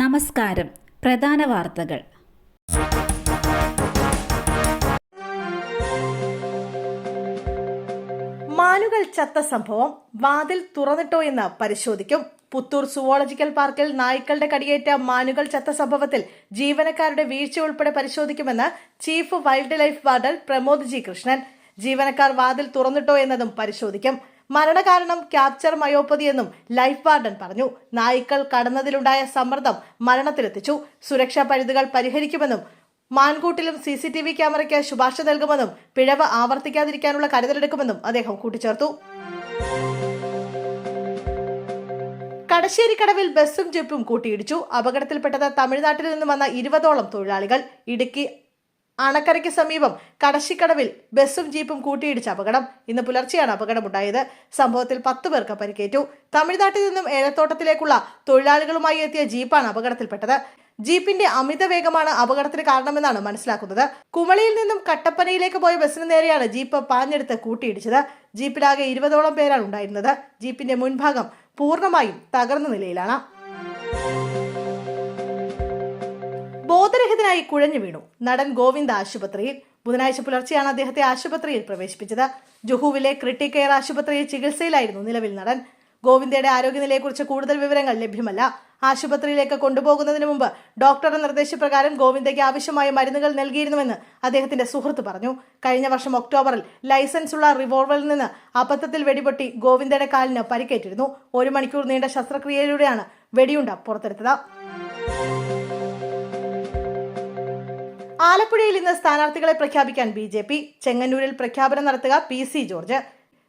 നമസ്കാരം. പ്രധാന വാർത്തകൾ. മാനുകൾ ചത്ത സംഭവം വാതിൽ തുറന്നിട്ടോ എന്ന് പരിശോധിക്കും. പുത്തൂർ സുവോളജിക്കൽ പാർക്കിൽ നായ്ക്കളുടെ കടിയേറ്റ മാനുകൾ ചത്ത സംഭവത്തിൽ ജീവനക്കാരുടെ വീഴ്ച ഉൾപ്പെടെ പരിശോധിക്കുമെന്ന് chief wildlife warden Pramod G Krishnan. ജീവനക്കാർ വാതിൽ തുറന്നിട്ടോ എന്നതും പരിശോധിക്കും. മരണകാരണം ക്യാപ്ചർ മയോപ്പതി എന്നും ലൈഫ് വാർഡൻ പറഞ്ഞു. നായ്ക്കൾ കടന്നതിലുണ്ടായ സമ്മർദ്ദം മരണത്തിലെത്തിച്ചു. സുരക്ഷാ പരിധികൾ പരിഹരിക്കുമെന്നും മാൻകൂട്ടിലും സി സി ടി വി ക്യാമറയ്ക്ക് ശുപാർശ നൽകുമെന്നും പിഴവ് ആവർത്തിക്കാതിരിക്കാനുള്ള കരുതലെടുക്കുമെന്നും അദ്ദേഹം കൂട്ടിച്ചേർത്തു. കടശ്ശേരിക്കടവിൽ ബസ്സും ജെപ്പും കൂട്ടിയിടിച്ചു. അപകടത്തിൽപ്പെട്ടത് തമിഴ്നാട്ടിൽ നിന്നും വന്ന ഇരുപതോളം തൊഴിലാളികൾ. ഇടുക്കി അണക്കരയ്ക്ക് സമീപം കടശിക്കടവിൽ ബസ്സും ജീപ്പും കൂട്ടിയിടിച്ച അപകടം ഇന്ന് പുലർച്ചെയാണ് അപകടമുണ്ടായത്. സംഭവത്തിൽ പത്ത് പേർക്ക് പരിക്കേറ്റു. തമിഴ്നാട്ടിൽ നിന്നും ഏലത്തോട്ടത്തിലേക്കുള്ള തൊഴിലാളികളുമായി എത്തിയ ജീപ്പാണ് അപകടത്തിൽപ്പെട്ടത്. ജീപ്പിന്റെ അമിത വേഗമാണ് അപകടത്തിന് കാരണമെന്നാണ് മനസ്സിലാക്കുന്നത്. കുമളിയിൽ നിന്നും കട്ടപ്പനയിലേക്ക് പോയ ബസ്സിന് നേരെയാണ് ജീപ്പ് പാഞ്ഞെടുത്ത് കൂട്ടിയിടിച്ചത്. ജീപ്പിലാകെ ഇരുപതോളം പേരാണ് ഉണ്ടായിരുന്നത്. ജീപ്പിന്റെ മുൻഭാഗം പൂർണമായും തകർന്ന നിലയിലാണ്. ബോധരഹിതനായി കുഴഞ്ഞു വീണു. നടൻ ഗോവിന്ദ് ആശുപത്രിയിൽ ബുധനാഴ്ച പുലർച്ചെയാണ് അദ്ദേഹത്തെ ആശുപത്രിയിൽ പ്രവേശിപ്പിച്ചത്. ജുഹുവിലെ ക്രിട്ടിക് കെയർ ആശുപത്രിയിൽ ചികിത്സയിലായിരുന്നു നിലവിൽ നടൻ. ഗോവിന്ദയുടെ ആരോഗ്യനിലയെക്കുറിച്ച് കൂടുതൽ വിവരങ്ങൾ ലഭ്യമല്ല. ആശുപത്രിയിലേക്ക് കൊണ്ടുപോകുന്നതിന് മുമ്പ് ഡോക്ടറുടെ നിർദ്ദേശപ്രകാരം ഗോവിന്ദയ്ക്ക് ആവശ്യമായ മരുന്നുകൾ നൽകിയിരുന്നുവെന്ന് അദ്ദേഹത്തിന്റെ സുഹൃത്ത് പറഞ്ഞു. കഴിഞ്ഞ വർഷം ഒക്ടോബറിൽ ലൈസൻസുള്ള റിവോൾവറിൽ നിന്ന് അബദ്ധത്തിൽ വെടിപൊട്ടി ഗോവിന്ദയുടെ കാലിന് പരിക്കേറ്റിരുന്നു. ഒരു മണിക്കൂർ നീണ്ട ശസ്ത്രക്രിയയിലൂടെയാണ് വെടിയുണ്ട പുറത്തെടുത്തത്. ആലപ്പുഴയിൽ ഇന്ന് സ്ഥാനാർത്ഥികളെ പ്രഖ്യാപിക്കാൻ ബി ജെ പി. ചെങ്ങന്നൂരിൽ പ്രഖ്യാപനം നടത്തുക പി സി ജോർജ്.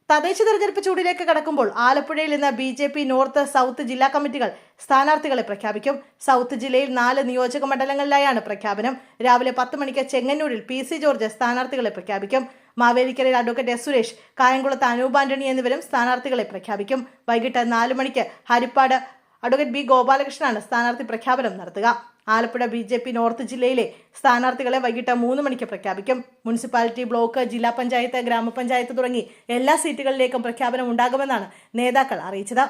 തദ്ദേശ തെരഞ്ഞെടുപ്പ് ചൂടിലേക്ക് കടക്കുമ്പോൾ ആലപ്പുഴയിൽ ഇന്ന് B J P north south ജില്ലാ കമ്മിറ്റികൾ സ്ഥാനാർത്ഥികളെ പ്രഖ്യാപിക്കും. സൗത്ത് ജില്ലയിൽ നാല് നിയോജക മണ്ഡലങ്ങളിലായാണ് പ്രഖ്യാപനം. രാവിലെ പത്ത് മണിക്ക് ചെങ്ങന്നൂരിൽ പി സി ജോർജ് സ്ഥാനാർത്ഥികളെ പ്രഖ്യാപിക്കും. മാവേലിക്കരയിൽ അഡ്വക്കേറ്റ് എസ് സുരേഷ് കായംകുളത്ത് അനൂപ് ആന്റണി എന്നിവരും സ്ഥാനാർത്ഥികളെ പ്രഖ്യാപിക്കും. വൈകിട്ട് നാല് മണിക്ക് ഹരിപ്പാട് അഡ്വക്കേറ്റ് ബി ഗോപാലകൃഷ്ണനാണ് സ്ഥാനാർത്ഥി പ്രഖ്യാപനം നടത്തുക. Alappuzha B J P north ജില്ലയിലെ സ്ഥാനാർത്ഥികളെ വൈകിട്ട് മൂന്ന് മണിക്ക് പ്രഖ്യാപിക്കും. മുനിസിപ്പാലിറ്റി ബ്ലോക്ക് ജില്ലാ പഞ്ചായത്ത് ഗ്രാമപഞ്ചായത്ത് തുടങ്ങി എല്ലാ സീറ്റുകളിലേക്കും പ്രഖ്യാപനം ഉണ്ടാകുമെന്നാണ് നേതാക്കൾ അറിയിച്ചത്.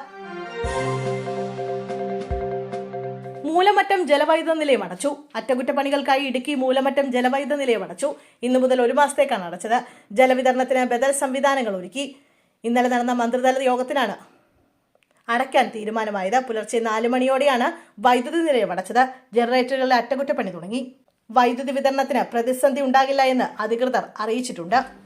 മൂലമറ്റം ജലവൈദ്യുത നിലയം അടച്ചു. അറ്റകുറ്റപ്പണികൾക്കായി ഇടുക്കി മൂലമറ്റം ജലവൈദ്യുത നിലയം അടച്ചു. ഇന്നു മുതൽ ഒരു മാസത്തേക്കാണ് അടച്ചത്. ജലവിതരണത്തിന് ബദൽ സംവിധാനങ്ങൾ ഒരുക്കി. ഇന്നലെ നടന്ന മന്ത്രിതല യോഗത്തിനാണ് അടയ്ക്കാൻ തീരുമാനമായത്. പുലർച്ചെ നാല് മണിയോടെയാണ് വൈദ്യുതി നിലയം അടച്ചത്. ജനറേറ്ററുകളുടെ അറ്റകുറ്റപ്പണി തുടങ്ങി. വൈദ്യുതി വിതരണത്തിന് പ്രതിസന്ധി ഉണ്ടാകില്ല എന്ന് അധികൃതർ അറിയിച്ചിട്ടുണ്ട്.